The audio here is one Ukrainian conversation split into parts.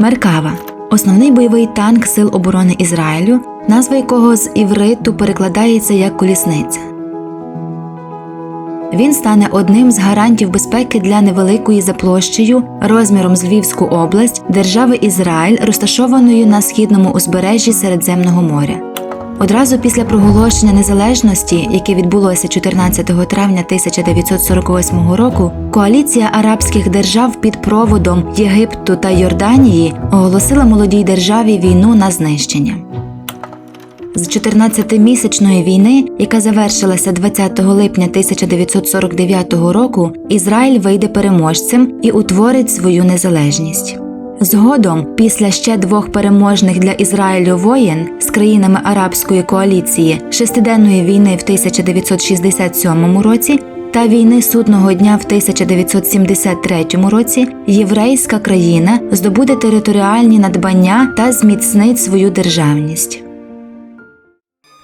Меркава основний бойовий танк Сил оборони Ізраїлю, назва якого з івриту перекладається як колісниця. Він стане одним з гарантів безпеки для невеликої за площею, розміром з Львівську область, держави Ізраїль, розташованої на східному узбережжі Середземного моря. Одразу після проголошення незалежності, яке відбулося 14 травня 1948 року, коаліція арабських держав під проводом Єгипту та Йорданії оголосила молодій державі війну на знищення. З 14-місячної війни, яка завершилася 20 липня 1949 року, Ізраїль вийде переможцем і утворить свою незалежність. Згодом, після ще двох переможних для Ізраїлю воєн з країнами арабської коаліції шестиденної війни в 1967 році та війни судного дня в 1973 році, єврейська країна здобуде територіальні надбання та зміцнить свою державність.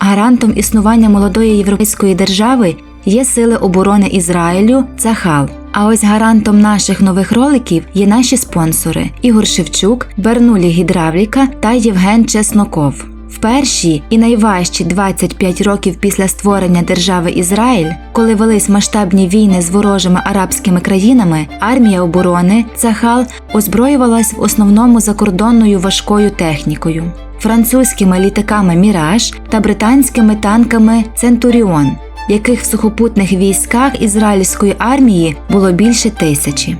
Гарантом існування молодої європейської держави є сили оборони Ізраїлю Цахал. А ось гарантом наших нових роликів є наші спонсори Ігор Шевчук, Бернулі Гідравліка та Євген Чесноков. В перші і найважчі 25 років після створення держави Ізраїль, коли велись масштабні війни з ворожими арабськими країнами, армія оборони Цахал озброювалась в основному закордонною важкою технікою, французькими літаками Міраж та британськими танками Центуріон, яких в сухопутних військах ізраїльської армії було більше тисячі.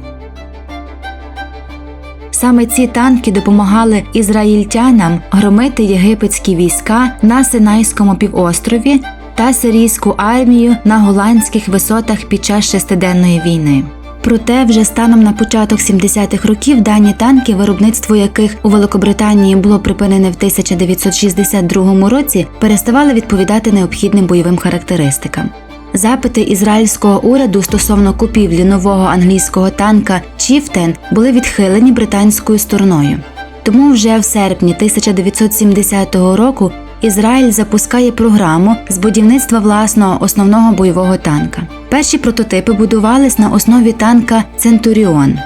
Саме ці танки допомагали ізраїльтянам громити єгипетські війська на Синайському півострові та сирійську армію на голландських висотах під час шестиденної війни. Проте вже станом на початок 70-х років дані танки, виробництво яких у Великобританії було припинене в 1962 році, переставали відповідати необхідним бойовим характеристикам. Запити ізраїльського уряду стосовно купівлі нового англійського танка Чіфтен були відхилені британською стороною. Тому вже в серпні 1970 року Ізраїль запускає програму з будівництва власного основного бойового танка. Перші прототипи будувались на основі танка Центуріон.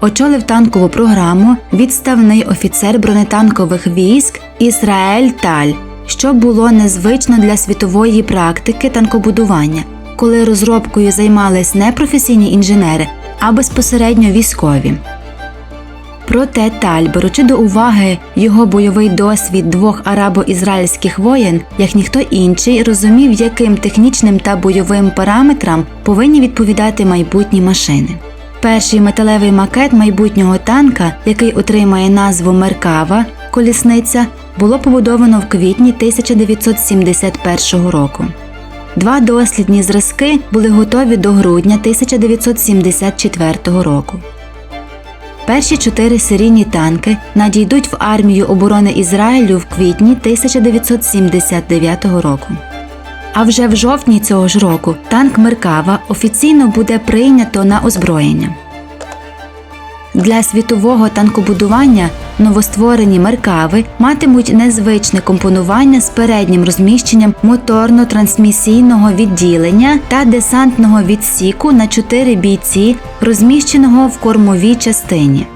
Очолив танкову програму відставний офіцер бронетанкових військ Ісраель Таль, що було незвично для світової практики танкобудування, коли розробкою займались не професійні інженери, а безпосередньо військові. Проте Таль, беручи до уваги його бойовий досвід двох арабо-ізраїльських воєн, як ніхто інший, розумів, яким технічним та бойовим параметрам повинні відповідати майбутні машини. Перший металевий макет майбутнього танка, який отримає назву Меркава колісниця, було побудовано в квітні 1971 року. Два дослідні зразки були готові до грудня 1974 року. Перші чотири серійні танки надійдуть в армію оборони Ізраїлю в квітні 1979 року. А вже в жовтні цього ж року танк Меркава офіційно буде прийнято на озброєння. Для світового танкобудування новостворені меркави матимуть незвичне компонування з переднім розміщенням моторно-трансмісійного відділення та десантного відсіку на 4 бійці, розміщеного в кормовій частині.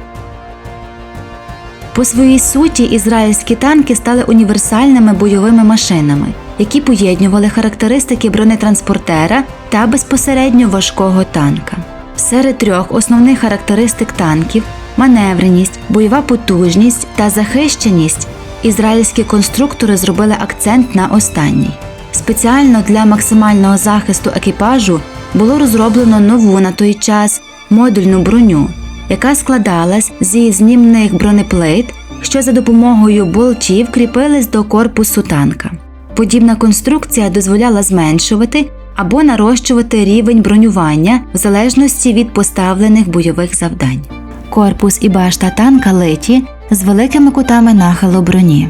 По своїй суті ізраїльські танки стали універсальними бойовими машинами, які поєднували характеристики бронетранспортера та безпосередньо важкого танка. Серед трьох основних характеристик танків маневреність, бойова потужність та захищеність ізраїльські конструктори зробили акцент на останній. Спеціально для максимального захисту екіпажу було розроблено нову на той час модульну броню, яка складалась зі знімних бронеплит, що за допомогою болтів кріпились до корпусу танка. Подібна конструкція дозволяла зменшувати або нарощувати рівень бронювання в залежності від поставлених бойових завдань. Корпус і башта танка литі з великими кутами нахилу броні.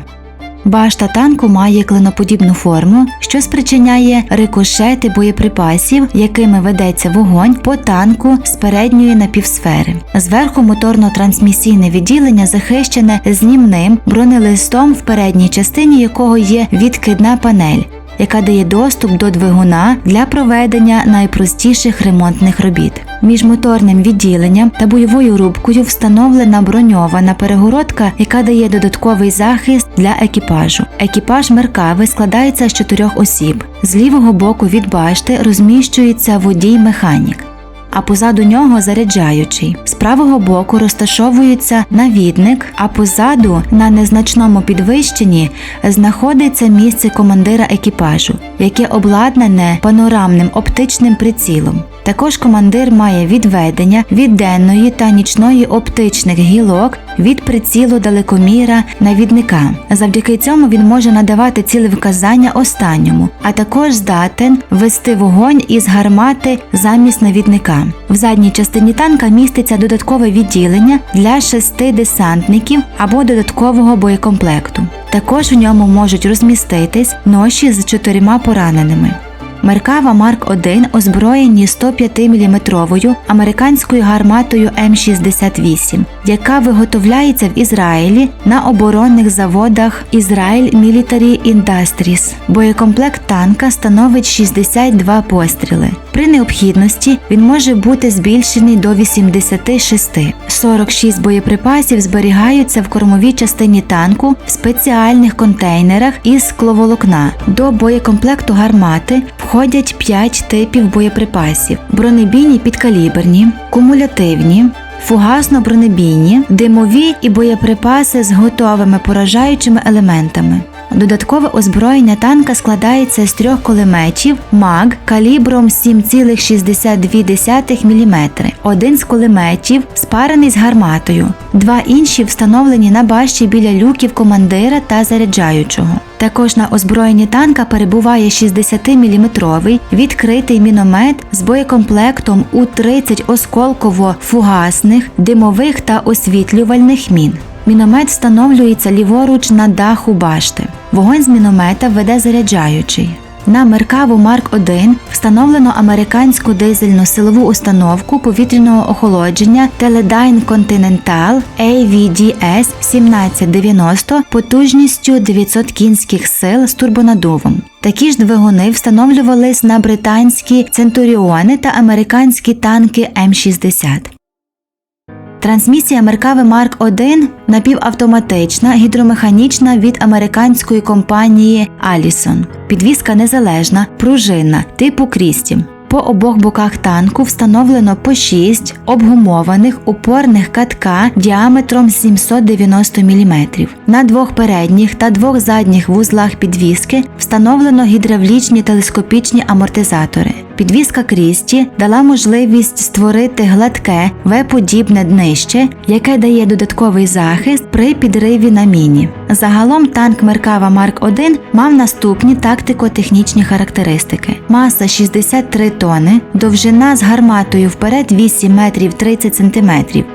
Башта танку має клиноподібну форму, що спричиняє рикошети боєприпасів, якими ведеться вогонь по танку з передньої напівсфери. Зверху моторно-трансмісійне відділення захищене знімним бронелистом, в передній частині якого є відкидна панель, яка дає доступ до двигуна для проведення найпростіших ремонтних робіт. Між моторним відділенням та бойовою рубкою встановлена броньована перегородка, яка дає додатковий захист для екіпажу. Екіпаж Меркави складається з чотирьох осіб. З лівого боку від башти розміщується водій-механік а позаду нього заряджаючий. З правого боку розташовується навідник, а позаду на незначному підвищенні знаходиться місце командира екіпажу, яке обладнане панорамним оптичним прицілом. Також командир має відведення від денної та нічної оптичних гілок від прицілу далекоміра навідника. Завдяки цьому він може надавати цілевказання останньому, а також здатен вести вогонь із гармати замість навідника. В задній частині танка міститься додаткове відділення для шести десантників або додаткового боєкомплекту. Також в ньому можуть розміститись ноші з чотирма пораненими. Меркава Марк 1 озброєні 105-мм американською гарматою М68, яка виготовляється в Ізраїлі на оборонних заводах Ізраїль Military Industries. Боєкомплект танка становить 62 постріли. При необхідності він може бути збільшений до 86. 46 боєприпасів зберігаються в кормовій частині танку в спеціальних контейнерах із скловолокна. До боєкомплекту гармати входять 5 типів боєприпасів: бронебійні підкаліберні, кумулятивні. Фугасно-бронебійні, димові і боєприпаси з готовими поражаючими елементами. Додаткове озброєння танка складається з трьох кулеметів МАГ калібром 7,62 мм. Один з кулеметів спарений з гарматою, два інші встановлені на башті біля люків командира та заряджаючого. Також на озброєнні танка перебуває 60-мм відкритий міномет з боєкомплектом у 30 осколково-фугасних, димових та освітлювальних мін. Міномет встановлюється ліворуч на даху башти. Вогонь з міномета веде заряджаючий. На Меркаву Марк 1 встановлено американську дизельну силову установку повітряного охолодження Teledyne Continental AVDS 1790 потужністю 900 кінських сил з турбонадувом. Такі ж двигуни встановлювались на британські центуріони та американські танки М60. Трансмісія Меркави Марк 1 напівавтоматична гідромеханічна від американської компанії Allison. Підвізка незалежна, пружинна, типу Крісті. По обох боках танку встановлено по 6 обгумованих опорних катка діаметром 790 мм. На двох передніх та двох задніх вузлах підвіски встановлено гідравлічні телескопічні амортизатори. Підвізка Крісті дала можливість створити гладке В-подібне днище, яке дає додатковий захист при підриві на міні. Загалом танк Меркава Марк 1 мав наступні тактико-технічні характеристики: маса 63 тони, довжина з гарматою вперед 8 метрів 30 см,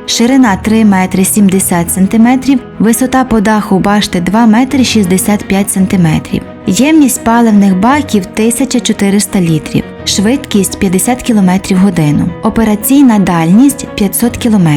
ширина 3 метри 70 см, висота по даху башти 2 метри 65 см. Ємність паливних баків 1400 літрів, швидкість 50 км в годину, операційна дальність 500 км.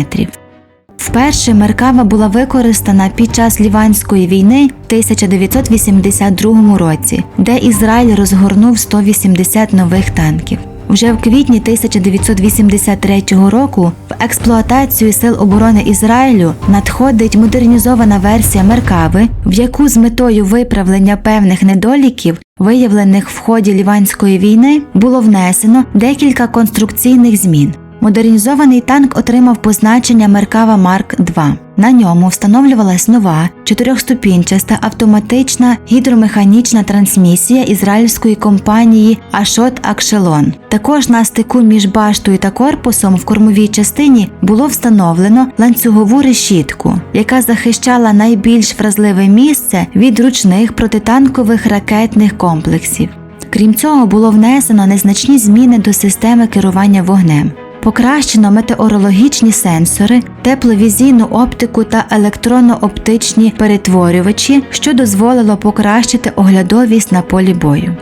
Вперше Меркава була використана під час Ліванської війни в 1982 році, де Ізраїль розгорнув 180 нових танків. Вже в квітні 1983 року в експлуатацію сил оборони Ізраїлю надходить модернізована версія Меркави, в яку з метою виправлення певних недоліків, виявлених в ході Ліванської війни, було внесено декілька конструкційних змін. Модернізований танк отримав позначення Меркава Марк 2. На ньому встановлювалась нова чотирьохступінчаста автоматична гідромеханічна трансмісія ізраїльської компанії Ашот Акшелон. Також на стику між баштою та корпусом в кормовій частині було встановлено ланцюгову решітку, яка захищала найбільш вразливе місце від ручних протитанкових ракетних комплексів. Крім цього, було внесено незначні зміни до системи керування вогнем. Покращено метеорологічні сенсори, тепловізійну оптику та електронно-оптичні перетворювачі, що дозволило покращити оглядовість на полі бою.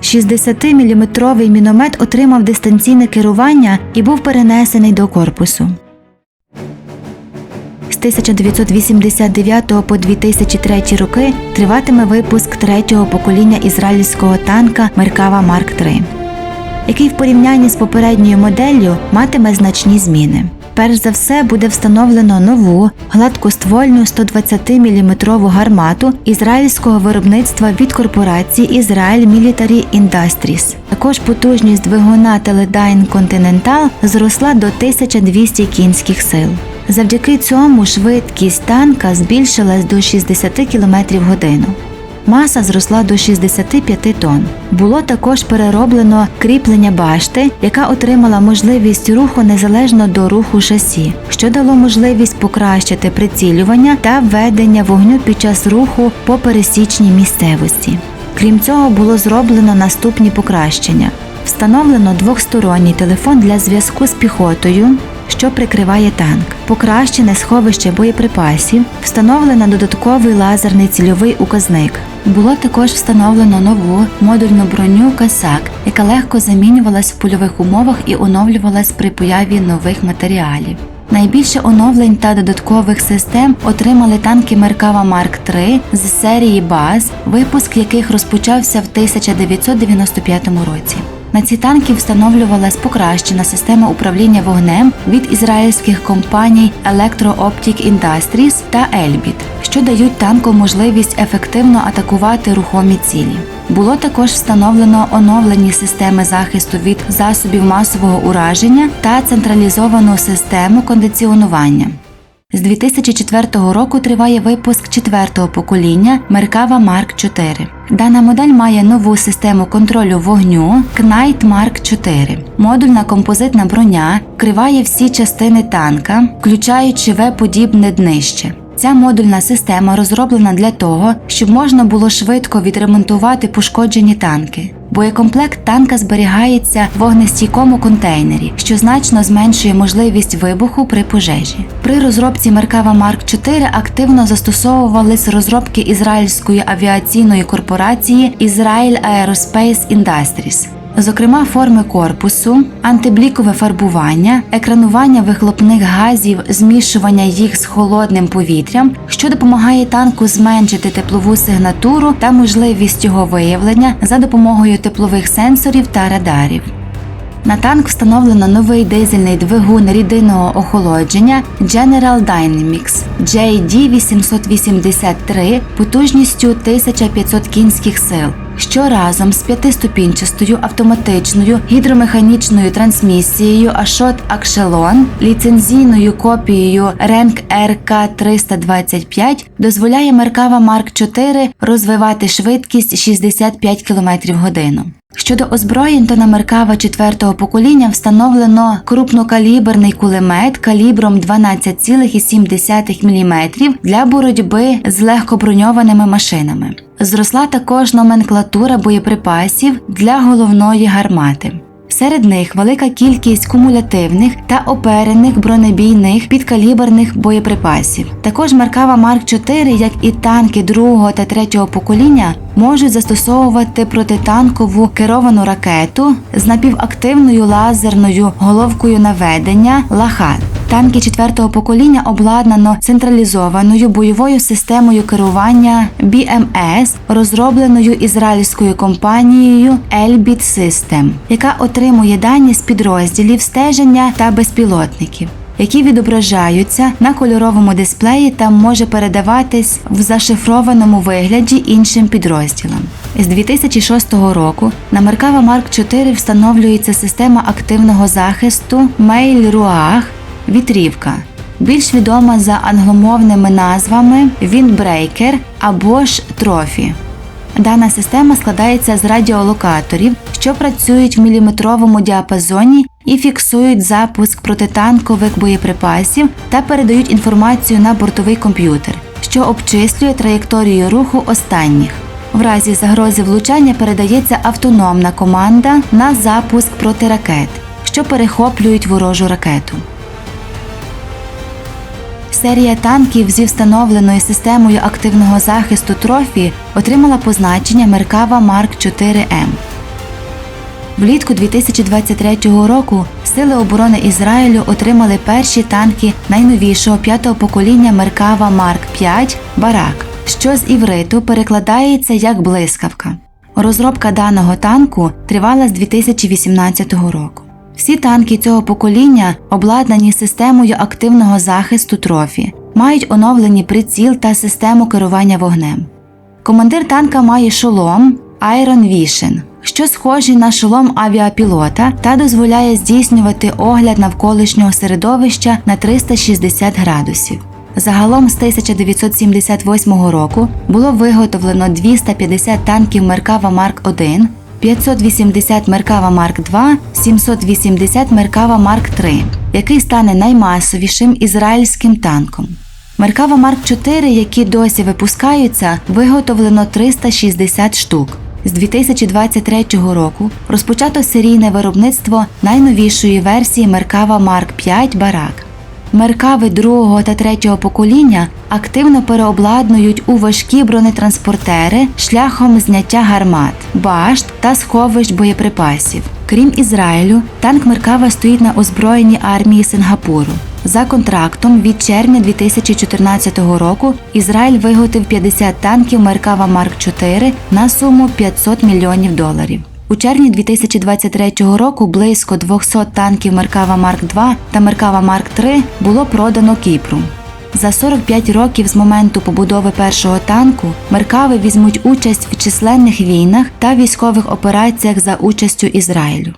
60-мм міномет отримав дистанційне керування і був перенесений до корпусу. З 1989 по 2003 роки триватиме випуск третього покоління ізраїльського танка Меркава Марк 3 який в порівнянні з попередньою моделлю матиме значні зміни. Перш за все буде встановлено нову гладкоствольну 120-мм гармату ізраїльського виробництва від корпорації Israel Military Industries. Також потужність двигуна Teledyne Continental зросла до 1200 кінських сил. Завдяки цьому швидкість танка збільшилась до 60 км годину. Маса зросла до 65 тонн. Було також перероблено кріплення башти, яка отримала можливість руху незалежно до руху шасі, що дало можливість покращити прицілювання та ведення вогню під час руху по пересічній місцевості. Крім цього, було зроблено наступні покращення: встановлено двохсторонній телефон для зв'язку з піхотою, що прикриває танк, покращене сховище боєприпасів, встановлено додатковий лазерний цільовий указник. Було також встановлено нову модульну броню Касак, яка легко замінювалась в польових умовах і оновлювалась при появі нових матеріалів. Найбільше оновлень та додаткових систем отримали танки Меркава Марк 3 з серії БАЗ, випуск яких розпочався в 1995 році. На ці танки встановлювалась покращена система управління вогнем від ізраїльських компаній Electro-Optic Industries та Elbit, що дають танку можливість ефективно атакувати рухомі цілі. Було також встановлено оновлені системи захисту від засобів масового ураження та централізовану систему кондиціонування. З 2004 року триває випуск четвертого покоління Меркава Марк 4. Дана модель має нову систему контролю вогню Knight Mark 4. Модульна композитна броня вкриває всі частини танка, включаючи В-подібне днище. Ця модульна система розроблена для того, щоб можна було швидко відремонтувати пошкоджені танки. Боєкомплект танка зберігається в вогнестійкому контейнері, що значно зменшує можливість вибуху при пожежі. При розробці Меркава Марк 4 активно застосовувались розробки ізраїльської авіаційної корпорації Israel Aerospace Industries. Зокрема, форми корпусу, антиблікове фарбування, екранування вихлопних газів, змішування їх з холодним повітрям, що допомагає танку зменшити теплову сигнатуру та можливість його виявлення за допомогою теплових сенсорів та радарів. На танк встановлено новий дизельний двигун рідинного охолодження General Dynamics JD883 потужністю 1500 кінських сил, що разом з п'ятиступінчастою автоматичною гідромеханічною трансмісією Ashot Axelon, ліцензійною копією Rank RK 325 дозволяє Меркава Марк 4 розвивати швидкість 65 км годину. Щодо озброєнь, то на Меркава четвертого покоління встановлено крупнокаліберний кулемет калібром 12,7 мм для боротьби з легкоброньованими машинами. Зросла також номенклатура боєприпасів для головної гармати. Серед них велика кількість кумулятивних та оперених бронебійних підкаліберних боєприпасів. Також маркава Марк 4, як і танки другого та третього покоління, можуть застосовувати протитанкову керовану ракету з напівактивною лазерною головкою наведення Лахат. Танки четвертого покоління обладнано централізованою бойовою системою керування BMS, розробленою ізраїльською компанією Elbit System, яка отримує дані з підрозділів стеження та безпілотників. Які відображаються на кольоровому дисплеї та може передаватись в зашифрованому вигляді іншим підрозділам. З 2006 року на Меркава Марк 4 встановлюється система активного захисту Ruach Вітрівка, більш відома за англомовними назвами Windbreaker або ж Трофі. Дана система складається з радіолокаторів, що працюють в міліметровому діапазоні і фіксують запуск протитанкових боєприпасів та передають інформацію на бортовий комп'ютер, що обчислює траєкторію руху останніх. В разі загрози влучання передається автономна команда на запуск протиракет, що перехоплюють ворожу ракету. Серія танків зі встановленою системою активного захисту трофі отримала позначення Меркава Марк 4М. Влітку 2023 року Сили оборони Ізраїлю отримали перші танки найновішого п'ятого покоління Меркава Марк 5 Барак, що з івриту перекладається як блискавка. Розробка даного танку тривала з 2018 року. Всі танки цього покоління обладнані системою активного захисту трофі, мають оновлені приціл та систему керування вогнем. Командир танка має шолом Iron Vision, що схожий на шолом авіапілота та дозволяє здійснювати огляд навколишнього середовища на 360 градусів. Загалом з 1978 року було виготовлено 250 танків Меркава Марк 1, 580 Меркава Марк 2, 780 Меркава Марк 3, який стане наймасовішим ізраїльським танком. Меркава Марк 4, які досі випускаються, виготовлено 360 штук. З 2023 року розпочато серійне виробництво найновішої версії Меркава Марк 5 Барак. Меркави другого та третього покоління активно переобладнують у важкі бронетранспортери шляхом зняття гармат, башт та сховищ боєприпасів. Крім Ізраїлю, танк Меркава стоїть на озброєнні армії Сингапуру. За контрактом від червня 2014 року Ізраїль виготовив 50 танків Меркава Марк 4 на суму 500 мільйонів доларів. У червні 2023 року близько 200 танків Меркава Марк 2 та Меркава Марк 3 було продано Кіпру. За 45 років з моменту побудови першого танку Меркави візьмуть участь в численних війнах та військових операціях за участю Ізраїлю.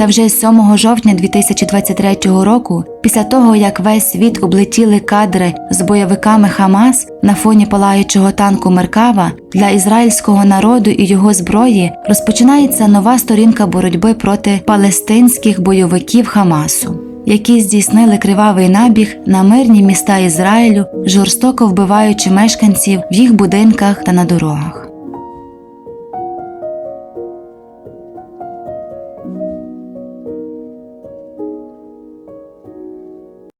Та вже з 7 жовтня 2023 року, після того як весь світ облетіли кадри з бойовиками Хамас на фоні палаючого танку Меркава, для ізраїльського народу і його зброї розпочинається нова сторінка боротьби проти палестинських бойовиків Хамасу, які здійснили кривавий набіг на мирні міста Ізраїлю, жорстоко вбиваючи мешканців в їх будинках та на дорогах.